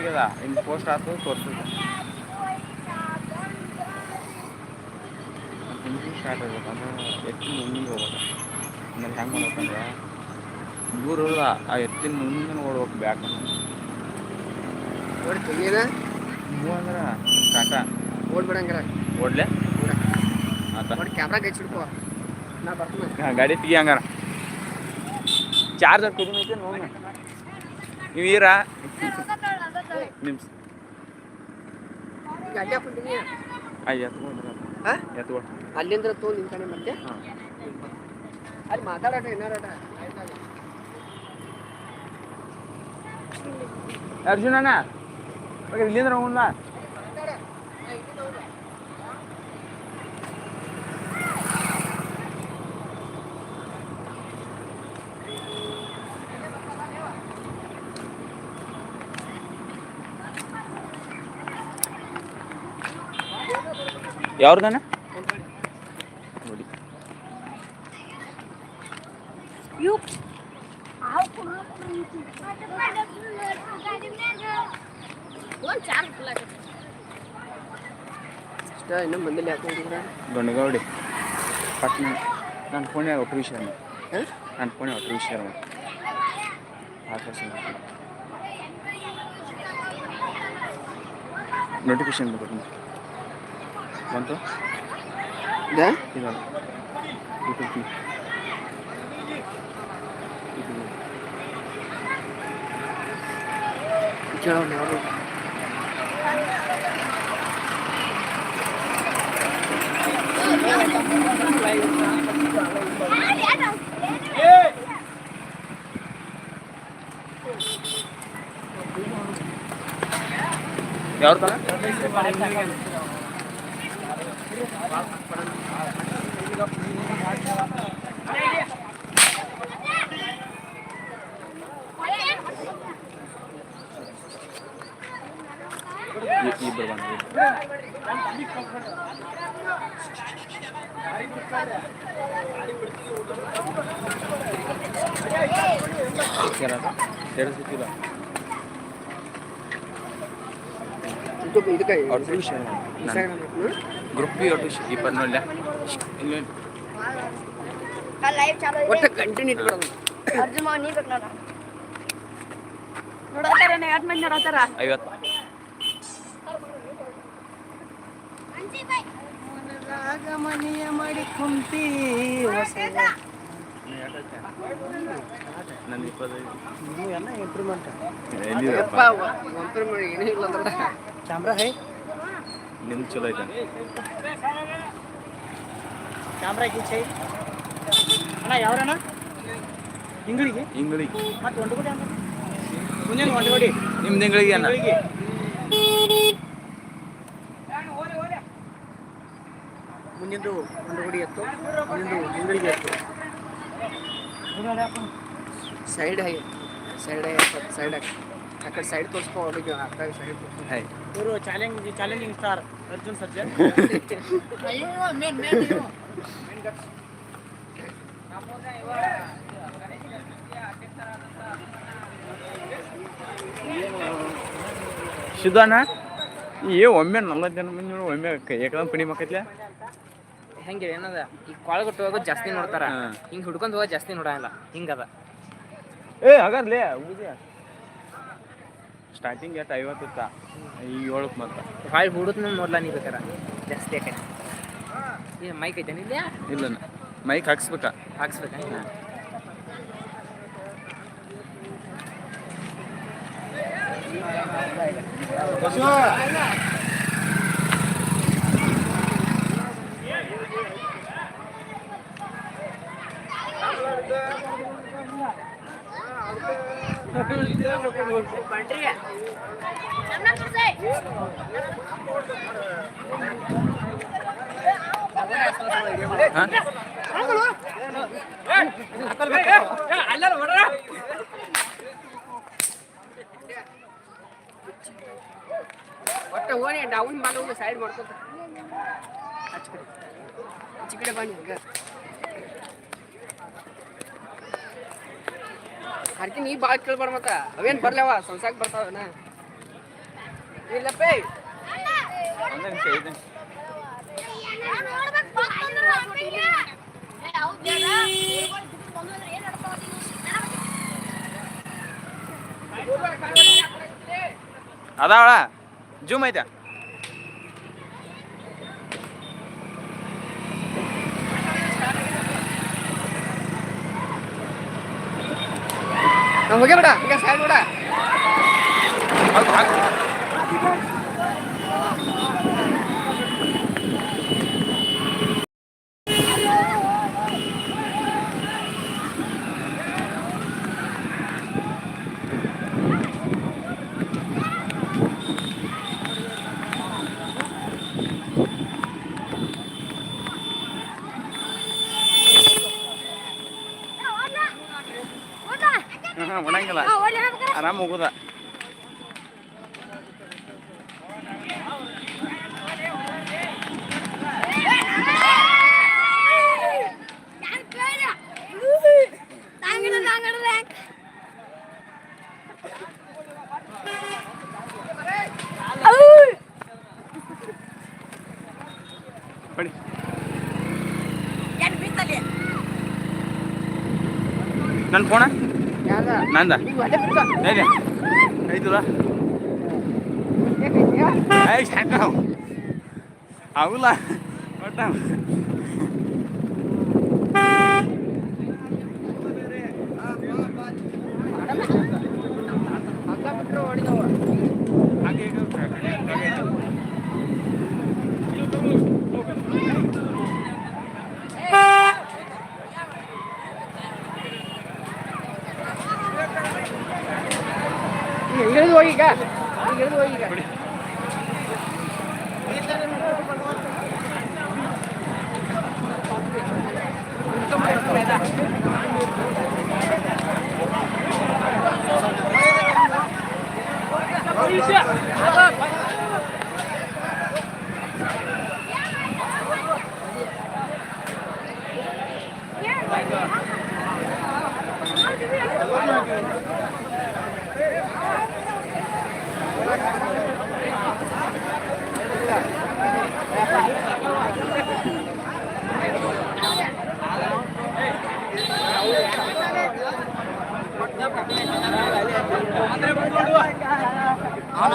ಆಗೈತಿಗದ ಇನ್ನು ಪೋಸ್ಟ್ ಆಯ್ತು ತೋರಿಸಿದ ಹಿಂಗೆ ಸ್ಟಾರ್ಟ್ ಆಗ್ಬೇಕು ಅಂದ್ರೆ ಎತ್ತಿನ ಮುಂದೆ ಹೋಗ್ಬೇಕು ಆಮೇಲೆ ಹೆಂಗೆ ಮಾಡ್ಬೇಕಂದ್ರೆ ದೂರ ಆ ಎತ್ತಿನ ಮುಂದೆ ಓಡ್ಬೇಕು ಬ್ಯಾಕ್ ಅಂದ್ರೆ ಕಾಟ ಓಡ್ಬಿಡಂಗಾರ ಓಡ್ಲೆ? ಆತ. ನೋಡಿ ಕ್ಯಾಮ್ರಾ ಕೈ ನಾ ಬರ್ತೀನಿ. ಗಾಡಿ ತೆಗಿ ಹಂಗಾರ. ಚಾರ್ಜರ್ ನೋಡಿ ನೋಡ ನೀವು ಈರ ನಿಮ್ಮ ಈಗ ಅಲ್ಲೇ ಹಾಕ್ಬಿಟ್ಟಿನಿ ಆಯ್ತು ಎತ್ಕೊಂಡ್ರ ಹಾಂ ಎತ್ಕೊಂಡು ಅಲ್ಲಿಂದ ತೋ ನಿಂತಾನೆ ಮತ್ತೆ ಅಲ್ಲಿ ಮಾತಾಡೋಟ ಏನಾರೋಟ ಅರ್ಜುನಣ್ಣ ಇಲ್ಲಿಂದ್ರ ಹೋಗ್ಲ ಯಾವ್ದಣ್ಣ ನೋಡಿ ದೊಂಡಗೌಡಿ ಪಟ್ನ. ನನ್ನ ಫೋನೇ ಒಟ್ಟು ವಿಷಯ ನಾನು ನನ್ನ ಫೋನ್ಯಾಗ ಒಟ್ಟು ವಿಷಯ ನೋಟಿಫಿಕೇಶನ್ ಬರ್ತೀನಿ ಬಂತು ಇದೆ ಇದಲ್ಲ ಯೂಟ್ಯೂಬ್ ಪಿ ಕೇಳೋಣ ಯಾರು ಯಾವ್ರ ತನ ಇಬ್ಬರು ಬಂದ್ರು ಸೇರಿಸಿಲ್ಲ ಯೂಟ್ಯೂಬ್ ಇದಕ್ಕೆ ಒಟ್ಟು ವಿಷಯ ಇನ್ಸ್ಟಾಗ್ರಾಮ್ ಗ್ರೂಪ್ ಬಿ ಒಟ್ಟು ಇಪ್ಪತ್ತು ನೋಡ್ಲ ಇಲ್ಲಿ ಲೈವ್ ಚಾಲು ಇದೆ. ಒಟ್ಟು ಕಂಟಿನ್ಯೂ ಇಟ್ಬಿಡೋದು ಅರ್ಜುನ್ ಮಾವ ನೀ ಬೇಕು ನಾನು ನೋಡತ್ತಾರ ಎರಡು ಮಂದಿ ನೋಡತ್ತಾರ ಐವತ್ತು. ರಾಗಮನೆಯ ಮಾಡಿ ಕುಂತಿ ನನ್ನ ಇಪ್ಪತ್ತೈದು. ಎಲ್ಲ ಇಂಪ್ರೂವ್ಮೆಂಟ್ ಇಲ್ಲ ಕ್ಯಾಮ್ರಾ ಹೈ. ನಿಮ್ದು ಚಲೋ ಐತೆ. ಕ್ಯಾಮ್ರಾ ಗೀಚೈ ಅಣ್ಣ ಯಾವ್ರಣ್ಣ? ಇಂಗಳಿಗೆ ಇಂಗಳಿಗೆ ಮತ್ತೆ ಒಂದುಗುಡಿ ಅಣ್ಣ. ಮುಂದಿನ ಒಂದುಗುಡಿ? ನಿಮ್ದು ಇಂಗಳಿಗೆ ಅನ್ನ ಇಂಗಳಿಗೆ ಮುಂದಿಂದು ಒಂದುಗುಡಿ ಎತ್ತು ಮುಂದಿಂದು ಇಂಗಳಿಗೆ ಎತ್ತು. Side high side high side ಆ ಕಡೆ ಸೈಡ್ ತೋರಿಸ್ಕೊ ಅವ್ರಿಗೆ ಆ ಕಡೆ ಸೈಡ್ ತೋರಿಸ್ಕೊ. ಹಾಯ್ ಇವರು challenge challenging star Arjun Sarja ಶಿದಾನ ಏ ಒಮ್ಮೆ ನಲ್ವತ್ತು ಜನ ಮಂದಿ ನೋಡು ಒಮ್ಮೆ ಏಕದಮ್ ಪುಣಿ ಮಕ್ಕತ್ಲೆ ಹೆಂಗೆ ಏನದ? ಈ ಕೊಳಗಟ್ಟು ಹೋಗೋದು ಜಾಸ್ತಿ ನೋಡ್ತಾರ. ಹಿಂಗೆ ಹುಡ್ಕೊಂಡು ಹೋಗೋದು ಜಾಸ್ತಿ ನೋಡಲ್ಲ ಹಿಂಗದ. ಏ ಹಾಗಾದ್ಲೇ ಊದ್ಯ ಸ್ಟಾರ್ಟಿಂಗ್ ಎಷ್ಟು ಐವತ್ತು ಇತ್ತ ಈಗ ಏಳಕ್ಕೆ ಮತ್ತೆ ಹೊಳ್ ಹುಡುದ್ ನೋಡ್ಲ ನೀ ಬೇಕಾರ? ಜಾಸ್ತಿ ಯಾಕೆ? ಏ ಮೈಕ್ ಐತೆ ಇಲ್ಲ ಇಲ್ಲ. ಮೈಕ್ ಹಾಕ್ಸ್ಬೇಕಾ. ಹಾಕ್ಸ್ಬೇಕ? ಹಾಂ. ಒಟ್ಟ ಓಣಿ ಡೌನ್ ಮಾಡೋದು ಸೈಡ್ ಮಾಡ್ಕೊತ ಹಚ್ಕಡಿ ಈಚೆ ಕಡೆ ಬನ್ನಿ ಹಂಗ ಹರ್ಕಿ ನೀ ಭಾಳ ಕೇಳ್ಬಾರ ಮತ್ತ. ಅವೇನ್ ಬರ್ಲವ ಸಂಸಾಕ್ ಬರ್ತಾವನ ಇಲ್ಲಪ್ಪ ಅದಾವಳ ಜೂಮ್ ಐತೆ? ನಾವು ಹೋಗಿ ಬಿಡ ಈಗ ಸೈಡ್ ಬಿಡ ಹೌದು ಹಾಕು ಹಾಂ ಒಣಗಿಲ್ಲ ಆರಾಮ ಹೋಗುದ ಬಡಿ ನನ್ನ ಫೋನ? ಯಾವ್ದ? ನಂದ? ಹೇಗೆ? ಐತಲ್ಲ ಅವಲ್ಲ ಒಟ್ಟ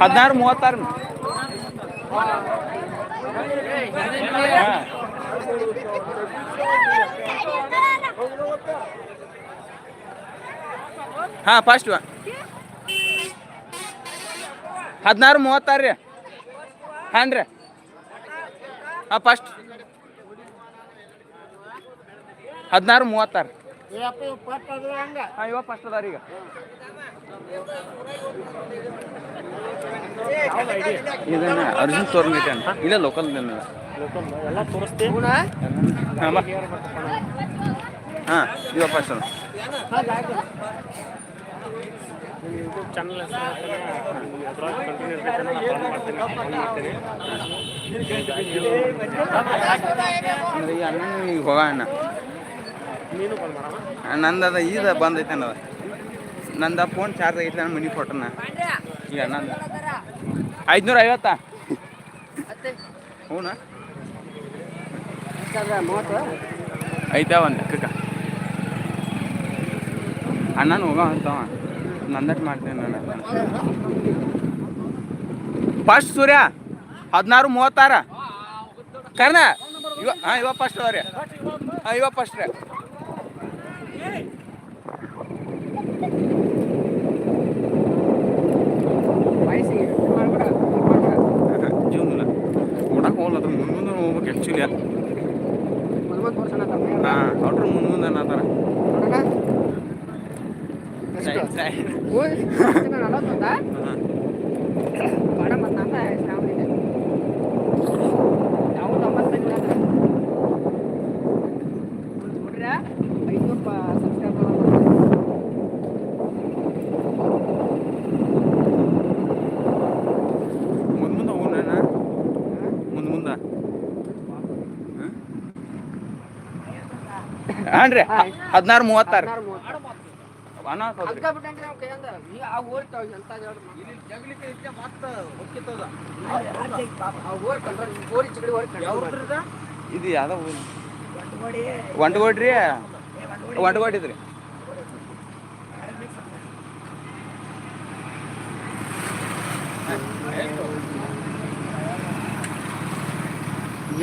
ಹದಿನಾರು ಮೂವತ್ತಾರು. ಹಾಂ ಫಸ್ಟ್ ಹದಿನಾರು ಮೂವತ್ತಾರು ರೀ. ಹಾಂ ರೀ ಹಾಂ ಫಸ್ಟ್ ಹದಿನಾರು ಮೂವತ್ತಾರು. ಹಾಂ ಇವಾಗ ಫಸ್ಟ್ ಅದಾರ ಈಗ ಇದನ್ನ ಅರ್ಜುನ್ ತೋರ್ಲಿಕ್ಕೆ ಅಂತ ಇಲ್ಲ ಲೋಕಲ್ ಎಲ್ಲ ತೋರಿಸ್ತೀವಿ ಹಾಂ ಇವಾಗ ಫಸ್ಟ್ ಅದ ಯೂಟ್ಯೂಬ್ ಚಾನಲ್ ಹೆಸರು ಅದ್ರೊಳಗೆ ಕಂಟಿನ್ಯೂ ಇರ್ತೈತೆ ಫಾಲೋ ಮಾಡ್ತೀನಿ ಮಾಡ್ತೀನಿ ಅಂದ್ರೆ ಈ ಅಣ್ಣ ಈಗ ಹೋಗೋಣ ನಂದದ ಈದ ಬಂದೈತೆ ಅನ್ನದ. ನಂದ ಫೋನ್ ಚಾರ್ಜ್ ಆಗೈತೆ ನನ್ನ ಮನಿ ಫೋಟೋನ ಈಗ ನಂದ. ಐದ್ನೂರ ಐವತ್ತಾ ಮೂವತ್ತು ಐತಾ ಒಂದು ಕಕ್ಕ ಅಣ್ಣನ ಹೋಗ ಅಂತ ನಂದಟ್ ಮಾಡ್ತೇನೆ ನಾನು ಫಸ್ಟ್ ಸೂರ್ಯ, ಹದಿನಾರು ಮೂವತ್ತಾರ. ಕರ್ನ ಇವ ಹಾಂ, ಇವ ಫಸ್ಟ್ ಅದ ಹಾಂ, ಇವ ಫಸ್ಟ್ ರೀ. ಜೀವನ ಕೊಡಕ್ಕೆ ಹೋಗಲ್ಲ ಅದು ಮುಂದೆ ಮುಂದೆ ಹೋಗ್ಬೇಕು ಆ್ಯಕ್ಚುಲಿ ಹಾಂ. ಅವ್ರ ಮುಂದೆ ಮುಂದೆ ಅನ್ನತ್ತಾರ ನೋಡೋಣ ಎಷ್ಟು ಸೈಡ್ ಸೈಡ್ ಓಯ್ ನಲವತ್ತೊಂದ ಬಾಡ ಮತ್ತೆ ನಂದ ಶ್ರಾವಣ ಇದೆ ನಾವು ತೊಂಬತ್ತೈದು ನೋಡ್ರಿ ಐನೂರು ಸಬ್ಸ್ಕ್ರೈಬರ್ ಮುಂದೆ ಮುಂದೆ ಹೋಗೋಣ ಮುಂದೆ ಮುಂದೆ ಹಾಂ ರೀ ಹದಿನಾರು ಮೂವತ್ತಾರು ಹದಿನಾರು ಮೂವತ್ತು ಅನ್ನ ಅದ್ಕ ಬಿಟ್ಟಂಗ್ರಿ ನಾವು ಕೈಯಂದ ಈ ಆ ಓಡ್ತಾವ ಎಂತ ಆ ಓಡ್ ಕಂಡ್ರೆ ಓಡಿ ಚಿಗಡಿ ಹದಿನಾರು ಮೂವತ್ತಾರು. ಇದು ಯಾವ್ದೋ ಒಂಟಗೋಡ್ರಿ ಒಂಟಗೋಡಿದ್ರಿ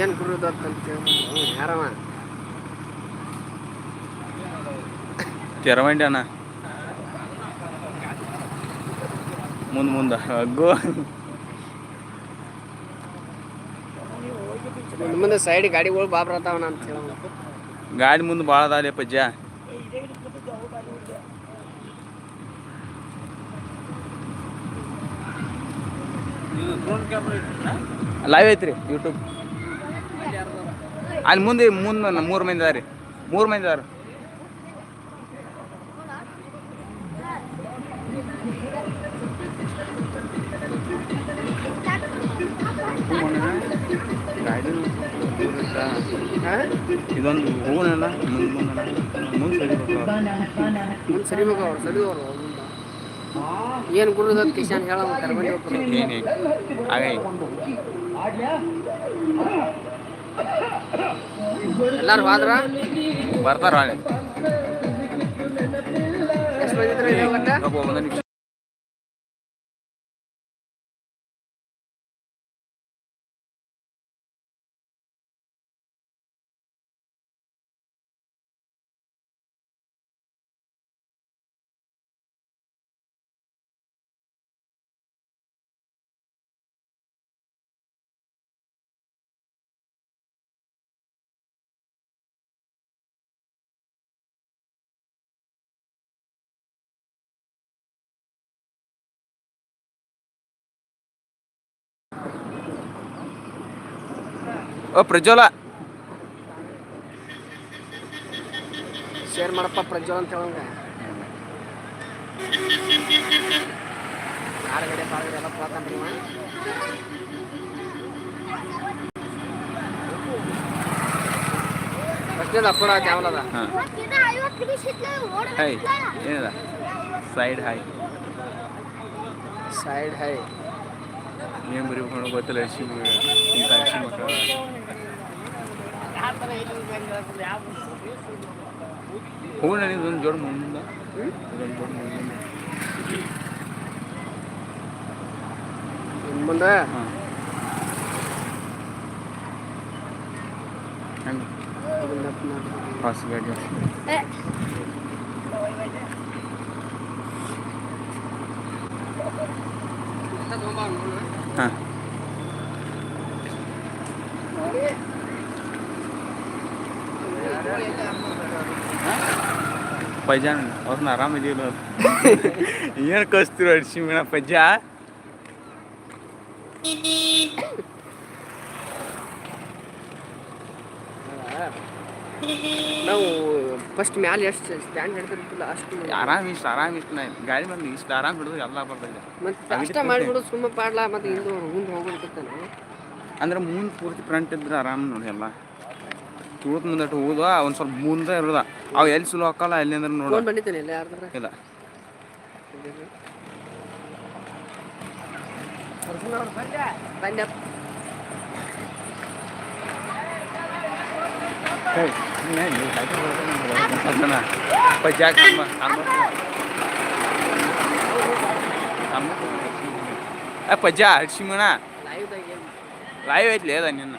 ಏನ್ ಕುರುದಂತ ಅಂತ ಯಾರವ? ತೆರವಂಡಿ ಅಣ್ಣ. ಮುಂದೆ ಮುಂದೆ. ಅಗ್ಗೋ ಮುಂದೆ ಮುಂದೆ ಸೈಡ್ ಗಾಡಿಗಳು ಬಾ ಬರ್ತಾವನ ಅಂತ ಹೇಳೋಣ ಗಾಡಿ ಮುಂದೆ ಭಾಳ ಅದಾಲೆ ಪಜ್ಜ ಲೈವ್ ಐತ್ರಿ ಯೂಟ್ಯೂಬ್ ಅಲ್ಲಿ ಮುಂದೆ ಮುಂದೆ ಮೂರು ಮಂದಿ ಅದಾರಿ. ಮೂರು ಮಂದಿ ಅದಾರ. ಇದೊಂದು ಹೋಗೋಣಲ್ಲ ಮುಂದೆ ಮುಂದೆ ಮುಂದೆ ಸರಿ ಮುಂದೆ ಸರಿ ಹೋಗ ಅವ್ರು ಸರಿ ಅವ್ರು ಏನು ಗುರುದ ಕಿಶನ್ ಹೇಳೋ ಎಲ್ಲಾರು ಹೋದ್ರ? ಬರ್ತಾರ Budget Trail, ¿verdad? ಓ ಪ್ರಜ್ವಲ. ಶೇರ್ ಮಾಡಪ್ಪ ಪ್ರಜ್ವಲ್ ಅಂತ ಹೇಳಂಗ. ಆರುಗಡೆ ಪಾರುಗಡೆ ಎಲ್ಲ ಇವ. ಫಸ್ಟ್ನೇದು ಅಪ್ಪಡ ಚಾವಲದ ಹಾಂ. ಮತ್ತಿದ ಐವತ್ತು ನಿಮಿಷ ಇತ್ಲೆ ಹೈ ಓಡ್ಬೇಕು ಸೈಡ್ ಹೈ ಸೈಡ್ ಹೈ ಏನು ಬರೀಬೇಕು ಗೊತ್ತಿಲ್ಲ ಅರ್ಶಿ ಇಂಥ ಅರ್ಶಿ ಮಕ್ಕಳು ಹೋಗೋಣ ಇದೊಂದು ಜೋಡ್ ಮುಂದೆ ಇದೊಂದು ಜೋಡ್ ಮುಂದೆ ಇನ್ ಮುಂದೆ ಹಾಂ ಹೆಂಗೆ ಫಾಸ್ಟ್ ಗಾಡಿ ಹಾಂ ಪೈಜಾನ್ ಅವ್ರನ್ನ ಆರಾಮಿದೀವಲ್ಲ ಏನು ಕಳಿಸ್ತಿರೋ ಅಡ್ಸಿ ಮೇಣ ಪಜ್ಜ ನಾವು ಫಸ್ಟ್ ಮ್ಯಾಲೆ ಎಷ್ಟು ಸ್ಟ್ಯಾಂಡ್ ಹಿಡ್ದಿರ್ತಿಲ್ಲ ಅಷ್ಟು ಆರಾಮ್ ಇಷ್ಟ ಆರಾಮ್ ಇಷ್ಟ ನಾ ಗಾಡಿ ಬಂದು ಇಷ್ಟ ಆರಾಮ್ ಹಿಡಿದು ಎಲ್ಲ ಬರ್ತದೆ ಮತ್ತೆ ಅಷ್ಟ ಮಾಡಿಬಿಡು ಸುಮ್ಮ ಪಾಡ್ಲಾ ಮತ್ತೆ ಹಿಂದೆ ಮುಂದೆ ಹೋಗ್ಬಿಡ್ತಾನೆ ಅಂದ್ರೆ ಮುಂದೆ ಪೂರ್ತಿ ಫ್ರಂಟ್ ಇದ್ರೆ ಆರಾಮ್ ನೋಡಿ ಎಲ್ಲ. ತುಳತ್ ಮುಂದಟ್ಟು ಹೋದ ಒಂದು ಸ್ವಲ್ಪ ಮುಂದೆ ಇರೋದ. ಅವು ಎಲ್ಲಿ ಸುಲು ಹಾಕಲ್ಲ ಎಲ್ಲಿ ಅಂದ್ರೆ ನೋಡ. ಬಂದಿದ್ದೇನೆ ಯಾರ್ದಾರ? ಇಲ್ಲ. ಪಜ್ಜ ಹಡ್ಸಿ ಮಣ ಲೈವ್ ಐತ್ಲಿ ಅದ ನಿನ್ನ.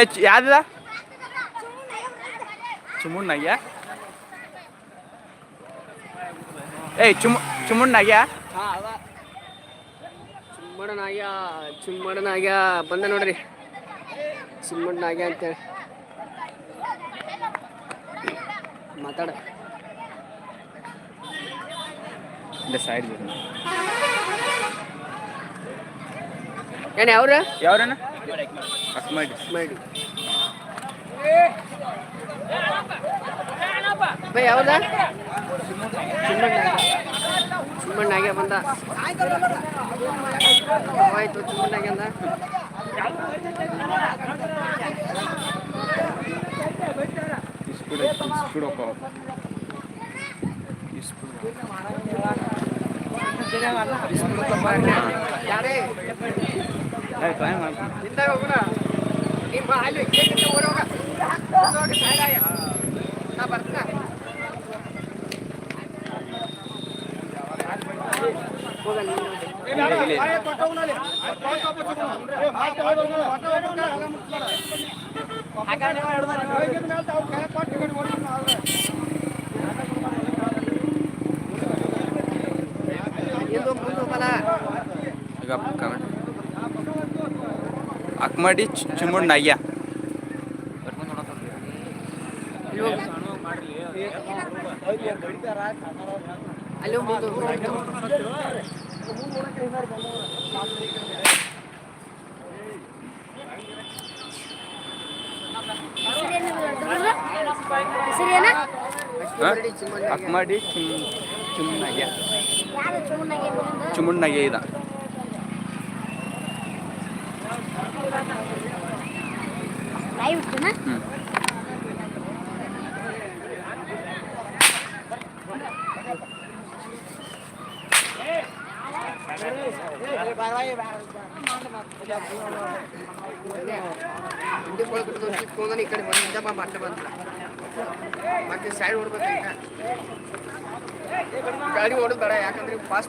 ಏ ಚ್- ಯಾವ್ದಿದ? ಚುಮುಣ್ಣಯ್ಯ ಏಯ್ ಚುಮ್ ಅವ ಚಿಮ್ಮಣ್ಣನಾಗ್ಯ ಚಿಮ್ಮಣ್ಣನಾಗ್ಯ. ಬಂದ ನೋಡ್ರಿ. ಚಿಮ್ಮಣ್ಣನಾಗ್ಯ ಅಂತೇಳಿ. ಮಾತಾಡ. ಸೈಡ್ ಏನ್ ಯಾವ್ರ? ಯಾವ್ರಣ್ಣ ಅಕ್ಮಡಿ. ಮಾಡಿ ಬೈ ಯಾವ್ದ? ಚಿಮ್ಮಣ್ಣಾಗ್ಯ ಬಂದ. ಆಯ್ತು ಚಿಮ್ಮಣ್ಣಾಗ್ಯ ಅಂದ ಇಸ್ಬಿಡು ಇಸ್ಬಿಡು ಹೋಗೋ. ಇಸ್ಬಿಡು ಯಾರೇ ಏ ಟ್ರೈ ಮಾಡ್ತೀನಿ ನಿಂದಾಗ ಹೋಗೋಣ ನಿಮ್ಮ ಅಲ್ಲಿ ಕೇಳಿದ್ರೆ ಓಡೋಗ ಹೋಗಿ side ಆಗಿ. ನಾ ಬರ್ತೀನ ಹೋಗ ನೀನು. ಇಲ್ಲಿ ಇಲ್ಲಿ ನಿಂದು ಮುಂದೆ ಹೋಗಲ್ಲ ಈಗ ಕಮೆಂಟ್ ಅಕ್ಮಡಿ ಚುಮುಣ್ಣಯ್ಯ ಅಲ್ಲಿ ಹೋಗು. ಅಲ್ಲಿ ಹೋಗು ಮುಂದೆ ಹೋಗು. ಅಕ್ಮಡಿ ಅಷ್ಟೇ ನಯ್ಯ. ಅಕ್ಮಡಿ ಚುಮ್ ಚುಮುಣ್ಣಯ್ಯ ಯಾರು ಚುಮ್ಮನಾಗೆ ಇದ. ಕೊಳ್ಬಿಟ್ಟು ಕಿತ್ಕೊಂಡ್ ಈ ಕಡೆ ಬಂದು ಬಟ್ಟ ಬಂದ ಮತ್ತೆ ಸೈಡ್ ಹೊಡ್ಬೇಕು ಈಗ ಗಾಡಿ ಓಡೋದು ಬೇಡ ಯಾಕಂದ್ರೆ ಪಾಸ್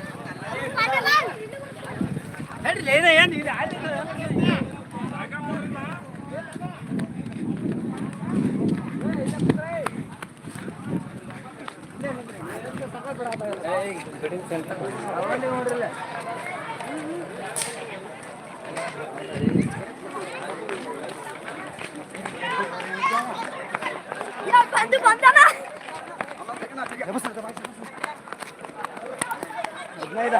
ಓಡಿ ಹಾಕು ಎಟ್ಟ ಕೊಟ್ಟ ಹಾಕಿದ ಹೋಗ ಎಟ್ಟ ಹಾಕಿದ ಹೋಗ ಬಂದು ಬಂದನ ಯಾರ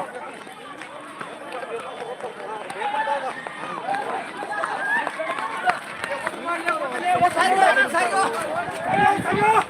三哥三哥三哥三哥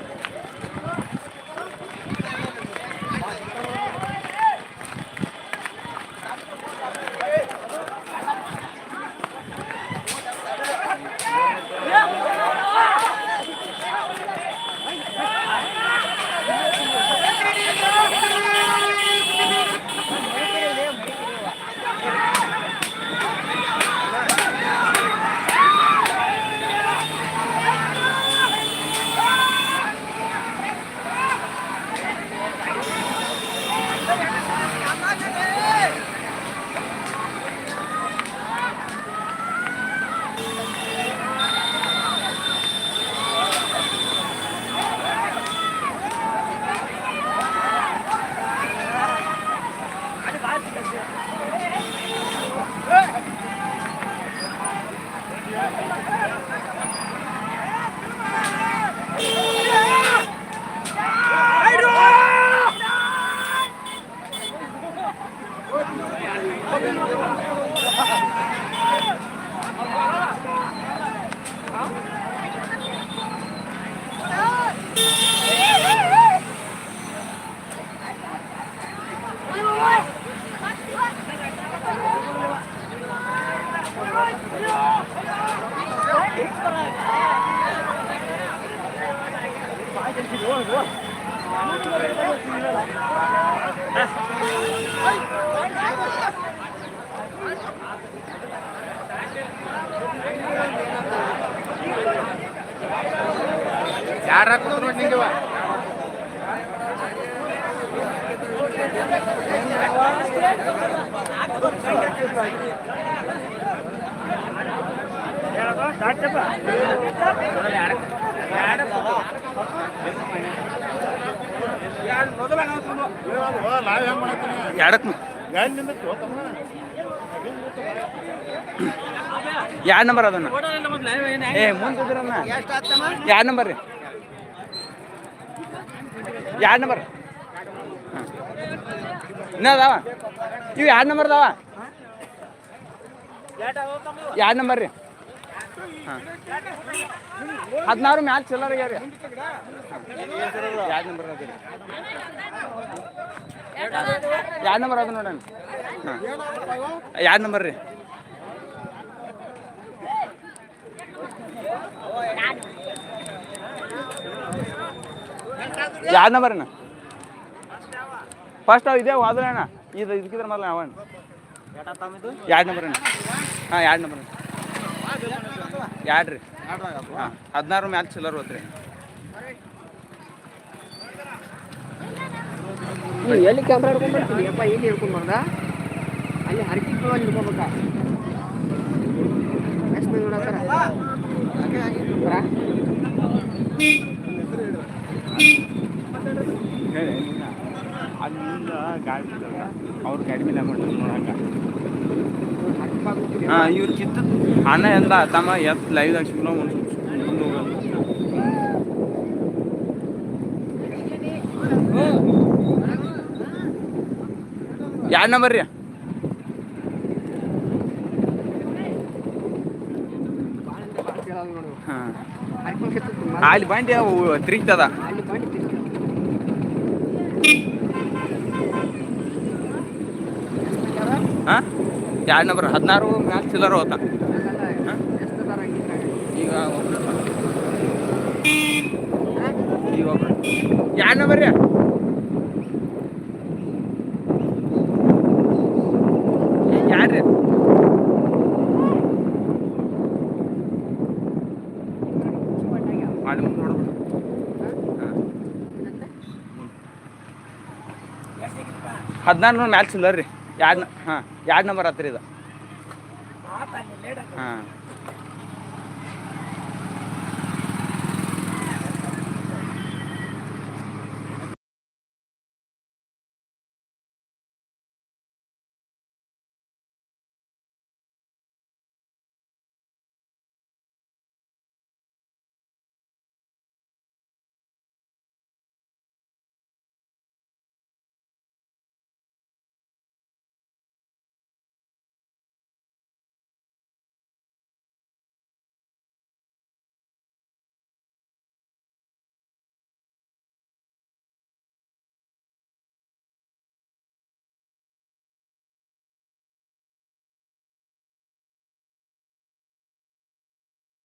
ಎರಡಕ್ಕೆ ಎರಡು ನಂಬರ್ ಅದನ್ನ. ಏ, ಮುಂದೆ ಎರಡು ನಂಬರ್ ರೀ. ಎರಡು ನಂಬರ್ ಇನ್ನ ಅದಾವ? ಇವು ಎರಡು ನಂಬರ್ ಅದಾವ? ಎರಡು ನಂಬರ್ ರೀ. ಹದಿನಾರು ಮ್ಯಾಚ್ ಚಿಲ್ಲರ್ ಆಗ್ಯಾವ ರೀ ನಂಬರ್ ಅದ ಎರಡು ನಂಬರ್ ಅದು ನೋಡೋಣ. ಹಾಂ. ಎರಡು ನಂಬರ್ ರೀ? ಎರಡು ನಂಬರ್ ಅಣ್ಣ? ಫಸ್ಟ್ ಅವು ಇದೇ ಹೋದ್ರೆ ಅಣ್ಣ. ಇದು ಇದಕ್ಕಿದ್ರೆ ಮೊದಲ ಅವಣ್ಣ ಎರಡು ನಂಬರ್ ಅಣ್ಣ? ಹಾಂ ಎರಡು ನಂಬರ್ ಎರಡು ರೀ ಹಾಂ, ಹದಿನಾರು ಮ್ಯಾಚ್ ಚಿಲ್ಲರ್ ಹೋತ್ರಿ ನೀ ಎಲ್ಲಿ ಕ್ಯಾಮ್ರಾ ಹಿಡ್ಕೊಂಡು ಬರ್ತೀನಿ? ಅಪ್ಪ ಎಲ್ಲಿ ಹಿಡ್ಕೊಂಡು ಬರ್ದ? ಅಲ್ಲಿ ಹರಕಿ ಅಲ್ಲಿ ಹಿಡ್ಕೋಬೇಕ? ಎಷ್ಟು ಮಂದಿ ನೋಡತ್ತಾರ? ಅಲ್ಲಿಂದ ಗಾಡಿ ಅವ್ರ ಗಾಡಿ ಮೇಲೆ ಬಾಗ್ ಹಾಂ, ಇವ್ರು ಅಣ್ಣ ಎಂದ, ತಮ್ಮ ಎತ್ ಲೈವ್ದಾಗ ಸಿಗ್ಲೋ ಮುಂದೆ ಹೋಗೋದು. ಎರಡು ನಂಬರ್ ರೀ. ಅಲ್ಲಿ ಬಂಡಿ ಅವು ತಿರುಗ್ತದ. ಹಾಂ ಎರಡು ನಂಬರ್ ಹದಿನಾರು ಮ್ಯಾಲ್ ಚಿಲ್ಲರ್ ಹೋತ? ಈಗ ನಂಬರ್ ರೀ ಮಾಡಿ ಮುಂದೆ ನೋಡ್ಬಿಡು ಹಾಂ ಹದಿನಾರು ಮ್ಯಾಲ್ ಇಲ್ಲ ರೀ. ಎರಡು ಹಾಂ ಎರಡು ನಂಬರ್ ಹತ್ತಿರ ಇದು. ಹಾಂ.